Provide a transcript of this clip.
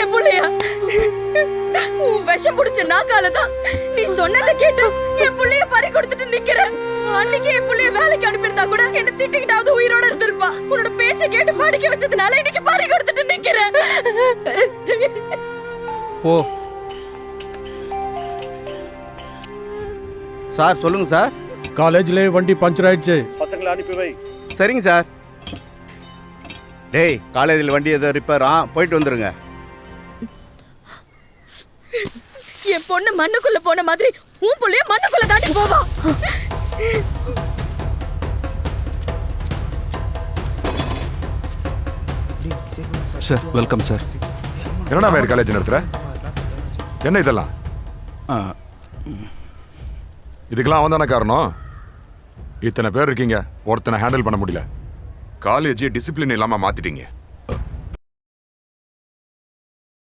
என் புள்ளையா? உன் விஷம் புடிச்ச நாக்கால தான் நீ சொன்னதை கேட்டு என் புள்ளைய பறி கொடுத்துட்டு நிக்கிற. அன்னைக்கு என் புள்ளைய வேலைக்கு அனுப்பியிருந்தா கூட என்ன திட்டிக்கிட்டாவது உயிரோட இருந்திருப்பா. உன்னோட பேச்சை கேட்டு படிக்க வச்சதுனால இன்னைக்கு பறி கொடுத்துட்டு நிக்கிற. போ. சார் சொல்லுங்க சார். காலேஜ்ல வண்டி பஞ்சர் ஆயிடுச்சு. சரிங்க சார். டேய் காலேஜில் வண்டி ஏதோ ரிப்பேர்? ஆ போயிட்டு வந்துருங்க. பொண்ணு மண்ணுக்குள்ள போன மாதிரி உன் புள்ளைய மண்ணுக்குள்ள தாண்டி போவா. சார் வெல்கம் சார் என்னடா மேரி காலேஜ் நடத்துற? என்ன இதெல்லாம்? இதுக்கெல்லாம் அவன் தானே காரணம்? இத்தனை பேர் இருக்கீங்க ஒருத்தனை ஹேண்டில் பண்ண முடியல. காலேஜ் டிசிப்ளின் இல்லாம மாத்திட்டீங்க.